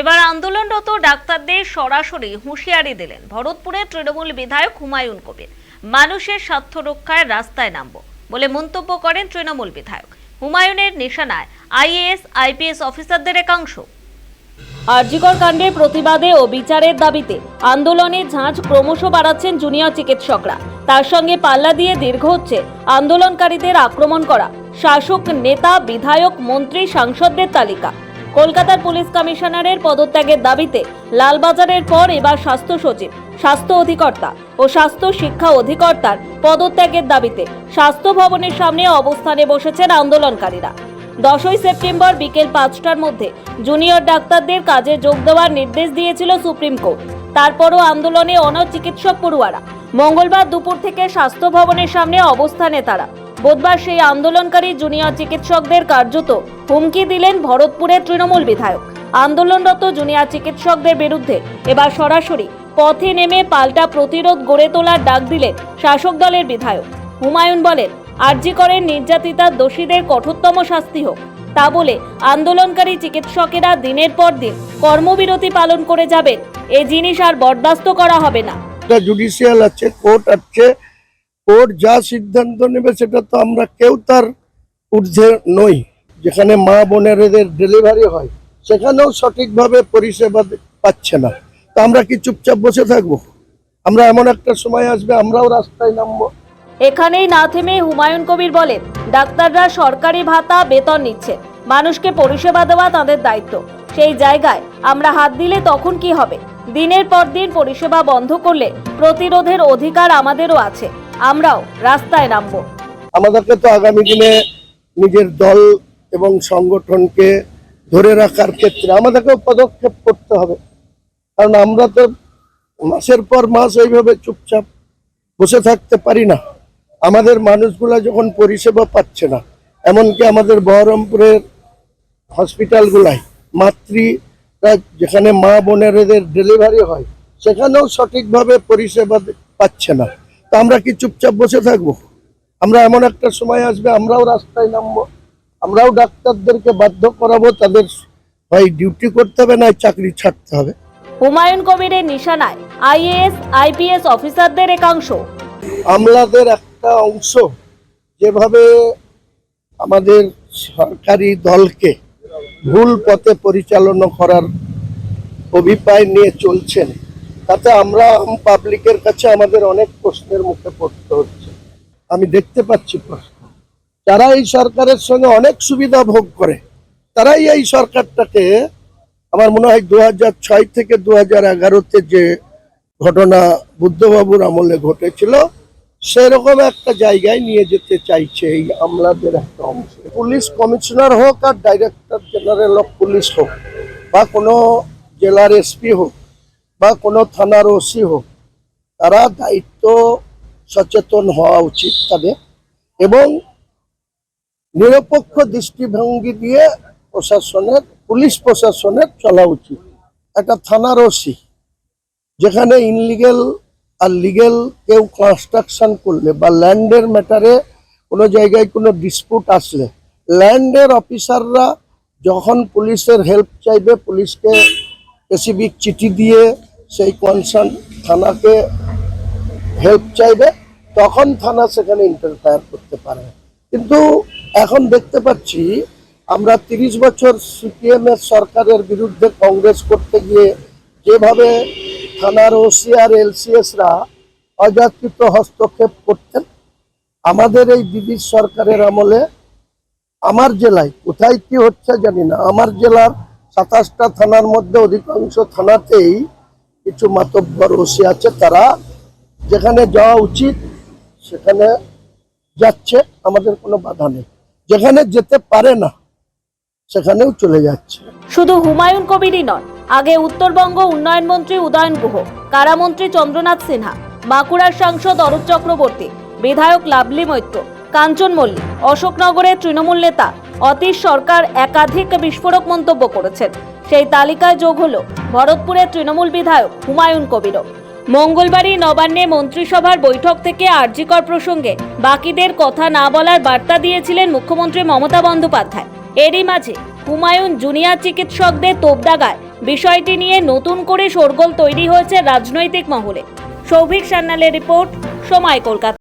এবার আন্দোলনরত ডাক্তারদের সরাসরি হুঁশিয়ারি দিলেন ভরতপুরের তৃণমূল বিধায়ক হুমায়ুন কবির। মানুষের স্বার্থ রক্ষায় রাস্তায় নামব বলে মন্তব্য করেন তৃণমূল বিধায়ক। হুমায়ুনের নিশানায় আইএএস, আইপিএস অফিসারদের একাংশ। আরজিকর কাণ্ডের প্রতিবাদে ও বিচারের দাবিতে আন্দোলনের ঝাঁজ ক্রমশ বাড়াচ্ছেন জুনিয়র চিকিৎসকরা। তার সঙ্গে পাল্লা দিয়ে দীর্ঘ হচ্ছে আন্দোলনকারীদের আক্রমণ করা। শাসক, নেতা, বিধায়ক, মন্ত্রী, সাংসদদের তালিকা। কলকাতার পুলিশ কমিশনারের পদত্যাগের দাবিতে লালবাজারের পর এবার স্বাস্থ্য সচিব, স্বাস্থ্য অধিকর্তা ও স্বাস্থ্য শিক্ষা অধিকর্তার পদত্যাগের দাবিতে স্বাস্থ্য ভবনের সামনে অবস্থানে বসেছেন আন্দোলনকারীরা। দশই সেপ্টেম্বর বিকেল পাঁচটার মধ্যে জুনিয়র ডাক্তারদের কাজে যোগ দেওয়ার নির্দেশ দিয়েছিল সুপ্রিম কোর্ট। তারপরও আন্দোলনে অনর চিকিৎসক পড়ুয়ারা। মঙ্গলবার দুপুর থেকে স্বাস্থ্য ভবনের সামনে অবস্থানে তারা। বুধবার সেই আন্দোলনকারী জুনিয়র চিকিৎসকদের কার্যত হুমকি দিলেন ভরতপুরের তৃণমূল বিধায়ক। আন্দোলনরত জুনিয়র চিকিৎসকদের বিরুদ্ধে এবার সরাসরি পথে নেমে পাল্টা প্রতিরোধ গড়ে তোলার ডাক দিলেন শাসক দলের বিধায়ক। হুমায়ুন বলেন আরজি করেন নির্যাতিতা দোষীদের কঠোরতম শাস্তি হোক। তা বলে আন্দোলনকারী চিকিৎসকেরা দিনের পর দিন কর্মবিরতি পালন করে যাবেন। এ জিনিস আর বরদাস্ত করা হবে না। জুডিশিয়াল আছে কোর্ট আছে। কোর্ট যা সিদ্ধান্ত নেবে সেটা তো আমরা কেউ তার ঊর্ধ্বে নই। যেখানে মা বোনের এদের ডেলিভারি হয়, সেখানেও সঠিকভাবে পরিষেবা পাচ্ছে না। তো আমরা কি চুপচাপ বসে থাকব? আমরা এমন একটা সময় আসবে, আমরাও রাস্তায় নামবো। এখানেই না থেমে হুমায়ুন কবির বলেন, ডাক্তাররা সরকারি ভাতা বেতন নিচ্ছে। মানুষকে পরিষেবা দেওয়া তাদের দায়িত্ব। সেই জায়গায় আমরা হাত দিলে তখন কি হবে? দিনের পর দিন পরিষেবা বন্ধ করলে প্রতিরোধের অধিকার আমাদেরও আছে। আমরাও রাস্তায় নামবো। আমাদেরকে তো আগামী দিনে নিজের দল এবং সংগঠনকে ধরে রাখার ক্ষেত্রে আমাদেরকেও পদক্ষেপ করতে হবে। কারণ আমরা তো মাসের পর মাস এইভাবে চুপচাপ বসে থাকতে পারি না। আমাদের মানুষগুলা যখন পরিষেবা পাচ্ছে না এমনকি আমাদের বহরমপুরের হসপিটালগুলাই মাতৃরা যেখানে মা বোনের এদের ডেলিভারি হয় সেখানেও সঠিকভাবে পরিষেবা পাচ্ছে না। তো আমরা কি চুপচাপ বসে থাকব? আমরা এমন একটা সময় আসবে আমরাও রাস্তায় নামবো আমরাও ডাক্তারদেরকে বাধ্য করাবো তাদের হয় ডিউটি করতে হবে না চাকরি ছাড়তে হবে। হুমায়ুন কবিরের নিশানায় আইএএস আইপিএস অফিসারদের একাংশ। আমলাদের একটা অংশ যেভাবে আমাদের সরকারি দলকে ভুল পথে পরিচালনা করার অভিপ্রায় নিয়ে চলছেন, তাতে আমরা পাবলিকের কাছে আমাদের অনেক প্রশ্নের মুখে পড়তে হচ্ছে। আমি দেখতে পাচ্ছি প্রশ্ন। যারা এই সরকারের সঙ্গে অনেক সুবিধা ভোগ করে, তারাই এই সরকারটাকে আমার মনে হয় দু ছয় থেকে দু হাজার এগারোতে যে ঘটনা বুদ্ধবাবুর আমলে ঘটেছিল সেরকম একটা জায়গায় নিয়ে যেতে চাইছে এই আমলাদের একটা অংশ। পুলিশ কমিশনার হোক আর ডাইরেক্টর জেনারেল অফ পুলিশ হোক, বা কোনো জেলার এসপি হোক, বা কোনো থানার ওসি হোক, তারা দায়িত্ব সচেতন হওয়া উচিত তাদের এবং নিরপেক্ষ দৃষ্টিভঙ্গি দিয়ে প্রশাসনের, পুলিশ প্রশাসনের চলা উচিত। একটা থানার ওসি, যেখানে ইনলিগেল আর লিগেল কেউ কনস্ট্রাকশন করলে বা ল্যান্ডের ম্যাটারে কোনো জায়গায় কোনো ডিসপুট আসলে, ল্যান্ডের অফিসাররা যখন পুলিশের হেল্প চাইবে, পুলিশকে স্পেসিফিক চিঠি দিয়ে সেই কনসার্ন থানাকে হেল্প চাইবে, তখন থানা সেখানে ইন্টারফায়ার করতে পারে। কিন্তু এখন দেখতে পাচ্ছি, আমরা তিরিশ বছর সিপিএম এর সরকারের বিরুদ্ধে কংগ্রেস করতে গিয়ে যেভাবে থানার ওসি আর এলসিএসরা অযাচিত হস্তক্ষেপ করতেন আমাদের এই দিদির সরকারের আমলে আমার জেলায় কোথায় কি হচ্ছে জানি না। আমার জেলার সাতাশটা থানার মধ্যে অধিকাংশ থানাতেই কিছু মাতব্বর ওসি আছে। তারা যেখানে যাওয়া উচিত, সেখানে যাচ্ছে। আমাদের কোনো বাধা নেই। যেখানে যেতে পারে না, সেখানেও চলে যাচ্ছে। শুধু হুমায়ুন কবিরই নন আগে উত্তরবঙ্গ উন্নয়ন মন্ত্রী উদয়ন গুহ, কারামন্ত্রী চন্দ্রনাথ সিনহা, বাঁকুড়ার সাংসদ অরূপ চক্রবর্তী, বিধায়ক লাভলি মৈত্র, কাঞ্চন মল্লিক, অশোকনগরের তৃণমূল নেতা অতীশ সরকার একাধিক বিস্ফোরক মন্তব্য করেছেন। সেই তালিকায় যোগ হল ভরতপুরের তৃণমূল বিধায়ক হুমায়ুন কবিরও। মঙ্গলবারই নবান্নে মন্ত্রিসভার বৈঠক থেকে আরজিকর প্রসঙ্গে বাকিদের কথা না বলার বার্তা দিয়েছিলেন মুখ্যমন্ত্রী মমতা বন্দ্যোপাধ্যায়। এরই মাঝে হুমায়ুন জুনিয়র চিকিৎসকদের তোপদাগায়। বিষয়টি নিয়ে নতুন করে শোরগোল তৈরি হয়েছে রাজনৈতিক মহলে। সৌভিক সান্যালের রিপোর্ট, সময় কলকাতা।